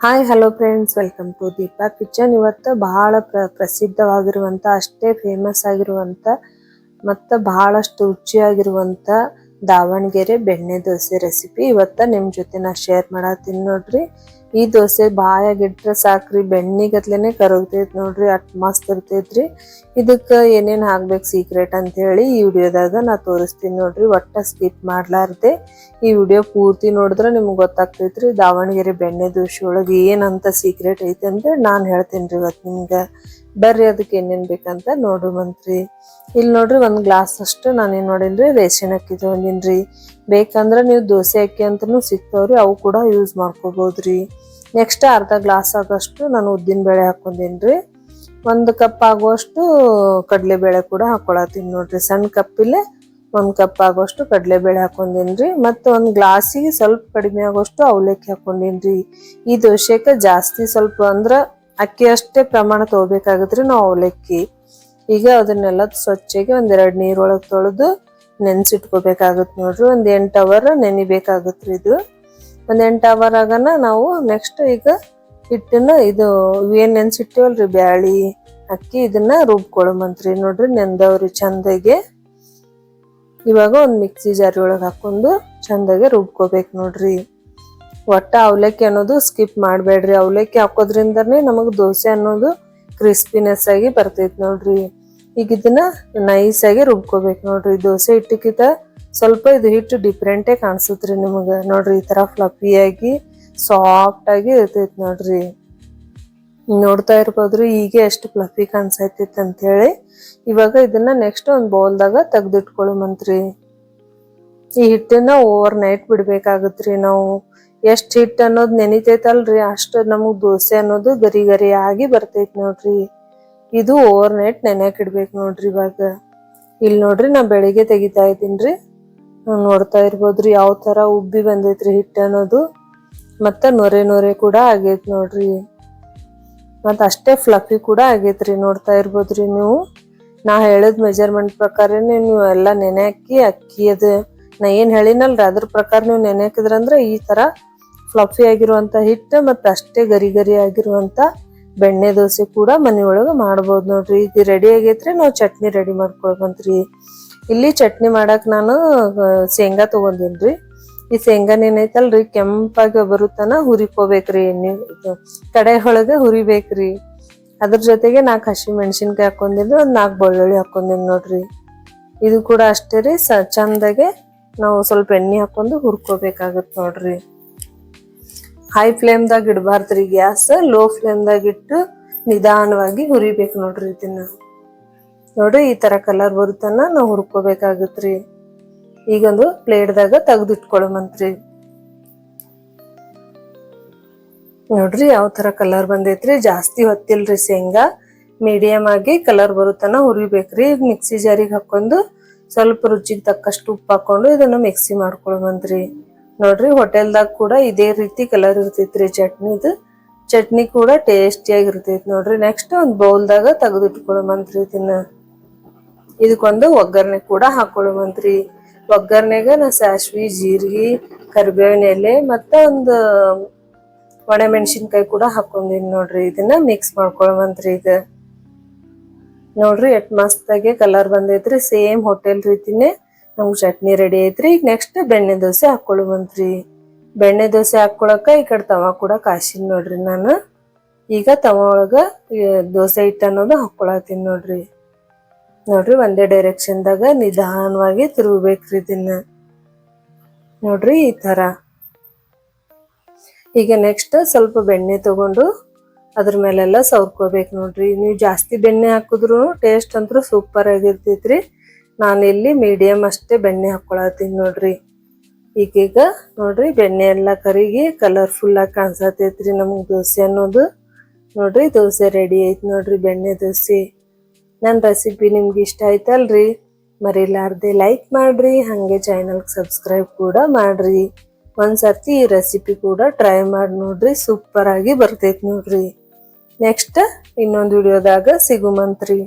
Hi hello friends welcome to Deepa kitchen ಇವತ್ತು ಬಹಳ ಪ್ರ ಪ್ರಸಿದ್ಧವಾಗಿರುವಂಥ ಅಷ್ಟೇ ಫೇಮಸ್ ಆಗಿರುವಂತ, ಮತ್ತು ಬಹಳಷ್ಟು ರುಚಿಯಾಗಿರುವಂತ ದಾವಣಗೆರೆ ಬೆಣ್ಣೆ ದೋಸೆ ರೆಸಿಪಿ ಇವತ್ತ ನಿಮ್ಮ ಜೊತೆ ನಾ ಶೇರ್ ಮಾಡತ್ತೀನಿ ನೋಡ್ರಿ. ಈ ದೋಸೆ ಬಾಯಾಗಿಟ್ರೆ ಸಾಕ್ರಿ, ಬೆಣ್ಣಿಗತ್ಲೇನೆ ಕರಗ್ತೈತಿ ನೋಡ್ರಿ ಅಟ್ ಮಸ್ತ್ ಇರ್ತೈತ್ರಿ. ಇದಕ್ಕೆ ಏನೇನು ಹಾಕ್ಬೇಕು ಸೀಕ್ರೆಟ್ ಅಂತ ಹೇಳಿ ಈ ವಿಡಿಯೋದಾಗ ನಾ ತೋರಿಸ್ತೀನಿ ನೋಡ್ರಿ. ಒಟ್ಟ ಸ್ಕಿಪ್ ಮಾಡ್ಲಾರ್ದೆ ಈ ವಿಡಿಯೋ ಪೂರ್ತಿ ನೋಡಿದ್ರೆ ನಿಮ್ಗೆ ಗೊತ್ತಾಗ್ತೈತ್ರಿ ದಾವಣಗೆರೆ ಬೆಣ್ಣೆ ದೋಸೆ ಒಳಗೆ ಏನಂತ ಸೀಕ್ರೆಟ್ ಐತೆ ಅಂದ್ರೆ ನಾನು ಹೇಳ್ತೀನಿ ರೀ ಇವತ್ತು ನಿಮ್ಗೆ. ಬರ್ರಿ ಅದಕ್ಕೆ ಏನೇನು ಬೇಕಂತ ನೋಡುವಂತ್ರಿ ಇಲ್ಲಿ ನೋಡ್ರಿ ಒಂದು ಗ್ಲಾಸ್ ಅಷ್ಟು ನಾನು ಏನು ನೋಡಿಲ್ರಿ ರೇಷನ್ ಅಕ್ಕಿ ತೊಗೊಂಡಿನ್ರಿ ಬೇಕಂದ್ರೆ ನೀವು ದೋಸೆ ಅಕ್ಕಿ ಅಂತೂ ಸಿಗ್ತಾವ್ರಿ, ಅವು ಕೂಡ ಯೂಸ್ ಮಾಡ್ಕೋಬಹುದ್ರಿ ನೆಕ್ಸ್ಟ್ ಅರ್ಧ ಗ್ಲಾಸ್ ಆಗೋಷ್ಟು ನಾನು ಉದ್ದಿನ ಬೇಳೆ ಹಾಕೊಂಡೇನ್ರಿ ಒಂದು ಕಪ್ ಆಗುವಷ್ಟು ಕಡಲೆಬೇಳೆ ಕೂಡ ಹಾಕೊಳತೀನಿ ನೋಡ್ರಿ. ಸಣ್ಣ ಕಪ್ಪಿಲ್ಲೇ ಒಂದು ಕಪ್ ಆಗೋಷ್ಟು ಕಡಲೆಬೇಳೆ ರೀ ಮತ್ತು ಒಂದು ಗ್ಲಾಸಿಗೆ ಸ್ವಲ್ಪ ಕಡಿಮೆ ಆಗೋಷ್ಟು ಅವಲಕ್ಕಿ ಹಾಕೊಂಡಿನ್ರಿ ಈ ದೋಸೆಗೆ ಜಾಸ್ತಿ ಸ್ವಲ್ಪ ಅಂದ್ರ ಅಕ್ಕಿ ಅಷ್ಟೇ ಪ್ರಮಾಣ ತಗೋಬೇಕಾಗತ್ರಿ ನಾವು ಅವಲಕ್ಕಿ. ಈಗ ಅದನ್ನೆಲ್ಲ ಸ್ವಚ್ಛಗೆ ಒಂದೆರಡು ನೀರೊಳಗೆ ತೊಳೆದು ನೆನೆಸಿಟ್ಕೋಬೇಕಾಗತ್ತೆ ನೋಡ್ರಿ. ಒಂದು ಎಂಟು ಅವರ್ ನೆನಿಬೇಕಾಗತ್ರಿ ಇದು. ಒಂದು ಎಂಟು ಅವರ್ ಆಗನ ನಾವು ನೆಕ್ಸ್ಟ್ ಈಗ ಹಿಟ್ಟನ್ನ ಇದು ಏನು ನೆನೆಸಿಟ್ಟಿವಲ್ರಿ ಬ್ಯಾಳಿ, ಅಕ್ಕಿ ಇದನ್ನ ರುಬ್ಕೊಳಮಂತ್ರಿ ನೋಡ್ರಿ ನೆಂದವ್ರಿ ಚಂದಗೆ. ಇವಾಗ ಒಂದು ಮಿಕ್ಸಿ ಜಾರಿ ಒಳಗೆ ಹಾಕೊಂಡು ಚಂದಾಗೆ ರುಬ್ಕೋಬೇಕು ನೋಡ್ರಿ. ಒಟ್ಟ ಅವಲಕ್ಕಿ ಅನ್ನೋದು ಸ್ಕಿಪ್ ಮಾಡಬೇಡ್ರಿ. ಅವಲಕ್ಕಿ ಹಾಕೋದ್ರಿಂದನೇ ನಮಗೆ ದೋಸೆ ಅನ್ನೋದು ಕ್ರಿಸ್ಪಿನೆಸ್ ಆಗಿ ಬರ್ತೈತಿ ನೋಡ್ರಿ. ಈಗ ಇದನ್ನ ನೈಸ್ ಆಗಿ ರುಬ್ಕೋಬೇಕು ನೋಡ್ರಿ. ದೋಸೆ ಹಿಟ್ಟಕ್ಕಿಂತ ಸ್ವಲ್ಪ ಇದು ಹಿಟ್ಟು ಡಿಫ್ರೆಂಟೇ ಕಾಣಿಸುತ್ತೆ ನಿಮಗೆ. ನೋಡ್ರಿ ಈ ಥರ ಫ್ಲಫಿ ಆಗಿ ಸಾಫ್ಟ್ ಆಗಿ ಇರ್ತೈತಿ ನೋಡ್ರಿ. ನೋಡ್ತಾ ಇರ್ಬೋದ್ರಿ ಈಗ ಎಷ್ಟು ಫ್ಲಫಿ ಕಾಣಿಸೈತೈತಿ ಅಂತೇಳಿ. ಇವಾಗ ಇದನ್ನ ನೆಕ್ಸ್ಟ್ ಒಂದು ಬೌಲ್ದಾಗ ತೆಗ್ದಿಟ್ಕೊಳ್ಳುಮಂತ್ರಿ ಈ ಹಿಟ್ಟನ್ನ ಓವರ್ ನೈಟ್ ಬಿಡ್ಬೇಕಾಗತ್ರಿ ನಾವು. ಎಷ್ಟ್ ಹಿಟ್ ಅನ್ನೋದ್ ನೆನಿತೈತಲ್ರಿ? ಅಷ್ಟ ನಮಗ್ ದೋಸೆ ಅನ್ನೋದು ಗರಿ ಗರಿ ಆಗಿ ಬರ್ತೈತಿ ನೋಡ್ರಿ. ಇದು ಓವರ್ ನೈಟ್ ನೆನೆಯಕ್ ಇಡ್ಬೇಕು ನೋಡ್ರಿ ಇವಾಗ. ಇಲ್ಲಿ ನೋಡ್ರಿ ನಾ ಬೆಳಿಗ್ಗೆ ತೆಗಿತಾ ಇದ್ದೀನಿ ನೋಡ್ತಾ ಇರ್ಬೋದ್ರಿ ಯಾವ ತರ ಉಬ್ಬಿ ಬಂದೈತ್ರಿ ಹಿಟ್ಟು ಅನ್ನೋದು. ಮತ್ತ ನೊರೆ ನೊರೆ ಕೂಡ ಆಗೈತ್ ನೋಡ್ರಿ. ಮತ್ತ ಅಷ್ಟೇ ಫ್ಲಫಿ ಕೂಡ ಆಗೈತ್ರಿ ನೋಡ್ತಾ ಇರ್ಬೋದ್ರಿ ನೀವು. ನಾ ಹೇಳದ್ ಮೆಜರ್ಮೆಂಟ್ ಪ್ರಕಾರನೇ ನೀವು ಎಲ್ಲ ನೆನೆ ಹಾಕಿ ಅಕ್ಕಿ ಅದ. ನಾ ಏನ್ ಹೇಳಿನಲ್ರಿ ಅದ್ರ ಪ್ರಕಾರ ನೀವು ನೆನೆ ಹಾಕಿದ್ರಂದ್ರ ಈ ತರ ಫ್ಲಫಿ ಆಗಿರುವಂತ ಹಿಟ್ಟು ಮತ್ತೆ ಅಷ್ಟೇ ಗರಿ ಗರಿ ಆಗಿರುವಂತ ಬೆಣ್ಣೆ ದೋಸೆ ಕೂಡ ಮನೆಯೊಳಗೆ ಮಾಡ್ಬೋದು ನೋಡ್ರಿ. ಇದು ರೆಡಿ ಆಗೈತ್ರಿ, ನಾವು ಚಟ್ನಿ ರೆಡಿ ಮಾಡ್ಕೊಳ್ಬಂತ್ರಿ ಇಲ್ಲಿ ಚಟ್ನಿ ಮಾಡಕ್ ನಾನು ಶೇಂಗಾ ತಗೊಂಡಿನ್ರಿ. ಈ ಶೇಂಗಾನ ಏನೈತಲ್ರಿ, ಕೆಂಪಾಗಿ ಬರುತ್ತನ ಹುರಿಕೋಬೇಕ್ರಿ ಎಣ್ಣೆ ಕಡೆ ಒಳಗೆ ಹುರಿಬೇಕ್ರಿ. ಅದ್ರ ಜೊತೆಗೆ ನಾಲ್ಕು ಹಸಿ ಮೆಣಸಿನ್ಕಾಯಿ ಹಾಕೊಂಡಿನ್ರಿ, ಒಂದ್ ನಾಲ್ಕು ಬೆಳ್ಳುಳ್ಳಿ ಹಾಕೊಂಡಿನಿ ನೋಡ್ರಿ. ಇದು ಕೂಡ ಅಷ್ಟೇ ರೀ, ಸ, ಚಂದಾಗೆ ನಾವು ಸ್ವಲ್ಪ ಎಣ್ಣೆ ಹಾಕೊಂಡು ಹುರ್ಕೋಬೇಕಾಗತ್ತೆ ನೋಡ್ರಿ. ಹೈ ಫ್ಲೇಮ್ದಾಗ ಇಡಬಾರ್ದ್ರಿ ಗ್ಯಾಸ್ ಲೋ ಫ್ಲೇಮ್ದಾಗ ಇಟ್ಟು ನಿಧಾನವಾಗಿ ಹುರಿಬೇಕು ನೋಡ್ರಿ ಇದನ್ನ. ನೋಡ್ರಿ ಈ ತರ ಕಲರ್ ಬರುತ್ತನ ನಾವು ಹುರ್ಕೋಬೇಕಾಗತ್ರಿ. ಈಗೊಂದು ಪ್ಲೇಟ್ದಾಗ ತೆಗ್ದಿಟ್ಕೊಳಮಂತ್ರಿ ನೋಡ್ರಿ ಯಾವ ತರ ಕಲರ್ ಬಂದೈತ್ರಿ? ಜಾಸ್ತಿ ಹೊತ್ತಿಲ್ರಿ ಶೇಂಗಾ. ಮೀಡಿಯಂ ಆಗಿ ಕಲರ್ ಬರುತ್ತನ ಹುರಿಬೇಕ್ರಿ. ಮಿಕ್ಸಿ ಜಾರಿಗೆ ಹಾಕೊಂಡು ಸ್ವಲ್ಪ ರುಚಿಗೆ ತಕ್ಕಷ್ಟು ಉಪ್ಪು ಹಾಕೊಂಡು ಇದನ್ನ ಮಿಕ್ಸಿ ಮಾಡ್ಕೊಳಮಂತ್ರಿ ನೋಡ್ರಿ, ಹೋಟೆಲ್ದಾಗ ಕೂಡ ಇದೇ ರೀತಿ ಕಲರ್ ಇರ್ತೈತ್ರಿ ಚಟ್ನಿದು ಚಟ್ನಿ ಕೂಡ ಟೇಸ್ಟಿಯಾಗಿ ಇರ್ತೈತಿ ನೋಡ್ರಿ. ನೆಕ್ಸ್ಟ್ ಒಂದು ಬೌಲ್ದಾಗ ತೆಗೆದಿಟ್ಕೊಳಮಂತ್ರಿ ಇದನ್ನ. ಇದಕ್ಕೊಂದು ಒಗ್ಗರಣೆ ಕೂಡ ಹಾಕೊಳ್ಳುವಂತ್ರಿ ಒಗ್ಗರಣೆಗ ನಾ ಸಾಸ್ವಿ, ಜೀರಿಗೆ, ಕರಿಬೇವಿನ ಎಲೆ ಮತ್ತು ಒಂದು ಒಣ ಮೆಣಸಿನ್ಕಾಯಿ ಕೂಡ ಹಾಕೊಂಡಿನಿ ನೋಡ್ರಿ. ಇದನ್ನ ಮಿಕ್ಸ್ ಮಾಡ್ಕೊಳ್ಳುವಂತ್ರಿ ಇದು ನೋಡ್ರಿ ಎಟ್ ಮಸ್ತಾಗೆ ಕಲರ್ ಬಂದೈತ್ರಿ. ಸೇಮ್ ಹೋಟೆಲ್ ರೀತಿನೇ ನಮ್ಗ್ ಚಟ್ನಿ ರೆಡಿ ಐತ್ರಿ. ಈಗ ನೆಕ್ಸ್ಟ್ ಬೆಣ್ಣೆ ದೋಸೆ ಹಾಕೊಳ್ಳುವಂತ್ರಿ. ಬೆಣ್ಣೆ ದೋಸೆ ಹಾಕೊಳಕ ಈ ಕಡೆ ತವ ಕೂಡ ಕಾಶಿನ ನೋಡ್ರಿ ನಾನು. ಈಗ ತವ ಒಳಗ ದೋಸೆ ಹಿಟ್ಟು ಅನ್ನೋದು ಹಾಕೊಳತೀನಿ ನೋಡ್ರಿ. ನೋಡ್ರಿ ಒಂದೇ ಡೈರೆಕ್ಷನ್ದಾಗ ನಿಧಾನವಾಗಿ ತಿರುಗಬೇಕ್ರಿ ಇದನ್ನ. ನೋಡ್ರಿ ಈ ತರ ಈಗ ನೆಕ್ಸ್ಟ್ ಸ್ವಲ್ಪ ಬೆಣ್ಣೆ ತಗೊಂಡು ಅದ್ರ ಮೇಲೆಲ್ಲ ಸವ್ರ್ಕೋಬೇಕು ನೋಡ್ರಿ. ನೀವು ಜಾಸ್ತಿ ಬೆಣ್ಣೆ ಹಾಕಿದ್ರು ಟೇಸ್ಟ್ ಅಂತೂ ಸೂಪರ್ ಆಗಿರ್ತೈತ್ರಿ. ನಾನು ಇಲ್ಲಿ ಮೀಡಿಯಂ ಅಷ್ಟೇ ಬೆಣ್ಣೆ ಹಾಕ್ಕೊಳತ್ತೀನಿ ನೋಡ್ರಿ. ಈಗೀಗ ನೋಡ್ರಿ ಬೆಣ್ಣೆ ಎಲ್ಲ ಕರಿಗಿ ಕಲರ್ಫುಲ್ ಆಗಿ ಕಾಣಿಸತೈತ್ರಿ ನಮ್ಗೆ ದೋಸೆ ಅನ್ನೋದು. ನೋಡ್ರಿ ದೋಸೆ ರೆಡಿ ಆಯ್ತು ನೋಡ್ರಿ ಬೆಣ್ಣೆ ದೋಸೆ. ನನ್ನ ರೆಸಿಪಿ ನಿಮ್ಗೆ ಇಷ್ಟ ಆಯ್ತಲ್ರಿ? ಮರಿಲಾರ್ದೆ ಲೈಕ್ ಮಾಡ್ರಿ, ಹಾಗೆ ಚಾನಲ್ಗೆ ಸಬ್ಸ್ಕ್ರೈಬ್ ಕೂಡ ಮಾಡ್ರಿ. ಒಂದ್ಸರ್ತಿ ಈ ರೆಸಿಪಿ ಕೂಡ ಟ್ರೈ ಮಾಡಿ ನೋಡ್ರಿ ಆಗಿ ಬರ್ತೈತಿ ನೋಡ್ರಿ. ನೆಕ್ಸ್ಟ್ ಇನ್ನೊಂದು ವಿಡಿಯೋದಾಗ ಸಿಗುಮಂತ್ರಿ.